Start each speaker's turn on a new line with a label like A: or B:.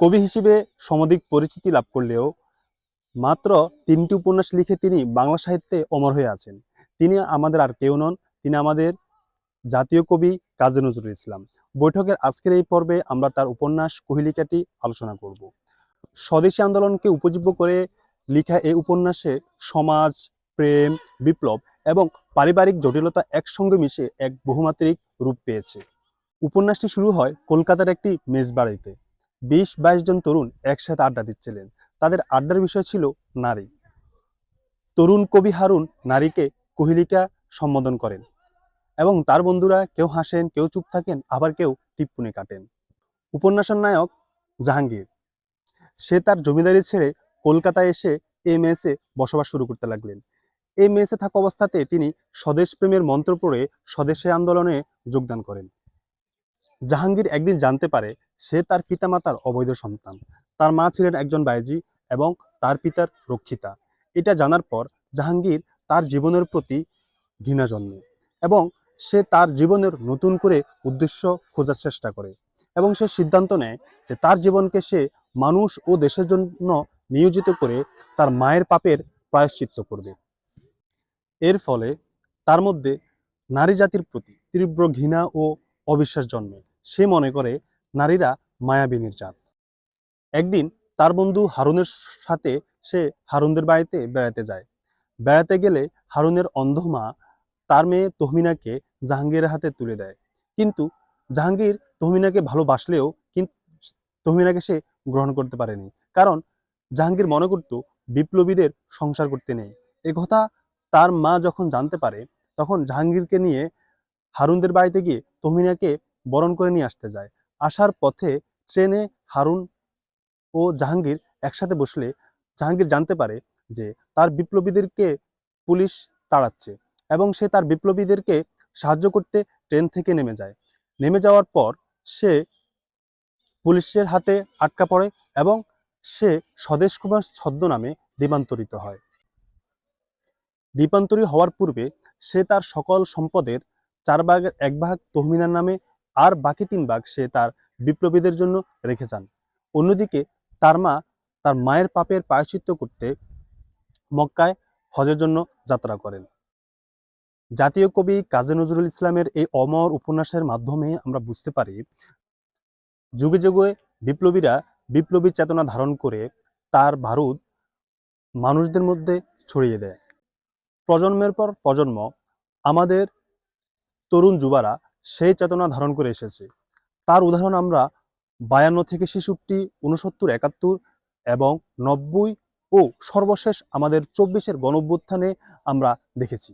A: কবি হিসেবে সমধিক পরিচিতি লাভ করলেও মাত্র তিনটি উপন্যাস লিখে তিনি বাংলা সাহিত্যে অমর হয়ে আছেন। তিনি আমাদের আর কেউ নন, তিনি আমাদের জাতীয় কবি কাজী নজরুল ইসলাম। বৈঠকের আজকের এই পর্বে আমরা তার উপন্যাস কোহিলিকাটি আলোচনা করব। স্বদেশী আন্দোলনকে উপজীব্য করে লিখা এই উপন্যাসে সমাজ, প্রেম, বিপ্লব এবং পারিবারিক জটিলতা একসঙ্গে মিশে এক বহুমাত্রিক রূপ পেয়েছে। উপন্যাসটি শুরু হয় কলকাতার একটি মেজবাড়িতে। বিশ বাইশ জন তরুণ একসাথে আড্ডা দিচ্ছিলেন। তাদের আড্ডার বিষয় ছিল নারী। তরুণ কবি হারুন নারীকে কোহিলিকা সম্বোধন করেন এবং তার বন্ধুরা কেউ হাসেন, কেউ চুপ থাকেন, আবার কেউ টিপ্পনি কাটেন। উপন্যাসের নায়ক জাহাঙ্গীর। সে তার জমিদারি ছেড়ে কলকাতায় এসে এই মেসে বসবাস শুরু করতে লাগলেন। এই মেসে থাকা অবস্থাতে তিনি স্বদেশ প্রেমের মন্ত্র পড়ে স্বদেশে আন্দোলনে যোগদান করেন। জাহাঙ্গীর একদিন জানতে পারে সে তার পিতামাতার অবৈধ সন্তান। তার মা ছিলেন একজন বাইজি এবং তার পিতার রক্ষিতা। এটা জানার পর জাহাঙ্গীর তার জীবনের প্রতি ঘৃণা জন্মে এবং সে তার জীবনের নতুন করে উদ্দেশ্য খোঁজার চেষ্টা করে এবং সে সিদ্ধান্ত নেয় যে তার জীবনকে সে মানুষ ও দেশের জন্য নিয়োজিত করে তার মায়ের পাপের প্রায়শ্চিত্ত করবে। এর ফলে তার মধ্যে নারী জাতির প্রতি তীব্র ঘৃণা ও অবিশ্বাস জন্মে। সে মনে করে নারীরা মায়াবিনীর জাত। একদিন তার বন্ধু হারুনের সাথে সে হারুনদের বাড়িতে বেড়াতে যায়। বেড়াতে গেলে হারুনের অন্ধ মা তার মেয়ে তহমিনাকে জাহাঙ্গীরের হাতে তুলে দেয়। কিন্তু জাহাঙ্গীর তহমিনাকে ভালোবাসলেও কিন্তু তহমিনাকে সে গ্রহণ করতে পারেনি। কারণ জাহাঙ্গীর মনে করত বিপ্লবীদের সংসার করতে নেই। এ কথা তার মা যখন জানতে পারে, তখন জাহাঙ্গীরকে নিয়ে হারুনদের বাড়িতে গিয়ে তহমিনাকে বরণ করে নিয়ে আসতে যায়। আসার পথে ট্রেনে হারুন ও জাহাঙ্গীর একসাথে বসলে জাহাঙ্গীর জানতে পারে যে তার বিপ্লবীদেরকে পুলিশ তাড়াচ্ছে এবং সে তার বিপ্লবীদেরকে সাহায্য করতে ট্রেন থেকে নেমে যায়। নেমে যাওয়ার পর সে পুলিশের হাতে আটকা পড়ে এবং সে স্বদেশ কুমার ছদ্মনামে দ্বীপান্তরিত হয়। দ্বীপান্তরী হওয়ার পূর্বে সে তার সকল সম্পদের চার ভাগের এক ভাগ তহমিনার নামে আর বাকি তিন ভাগ সে তার বিপ্লবীদের জন্য রেখে যান। অন্যদিকে তার মা তার মায়ের পাপের প্রায়শ্চিত্ত করতে মক্কায় হজের জন্য যাত্রা করেন। জাতীয় কবি কাজী নজরুল ইসলামের এই অমর উপন্যাসের মাধ্যমে আমরা বুঝতে পারি, যুগে যুগে বিপ্লবীরা বিপ্লবী চেতনা ধারণ করে তার বারুদ মানুষদের মধ্যে ছড়িয়ে দেয়। প্রজন্মের পর প্রজন্ম আমাদের তরুণ যুবারা সেই চেতনা ধারণ করে এসেছে। তার উদাহরণ আমরা বায়ান্ন থেকে ছেষট্টি উনসত্তর একাত্তর এবং নব্বই ও সর্বশেষ আমাদের চব্বিশের গণভ্যুত্থানে আমরা দেখেছি।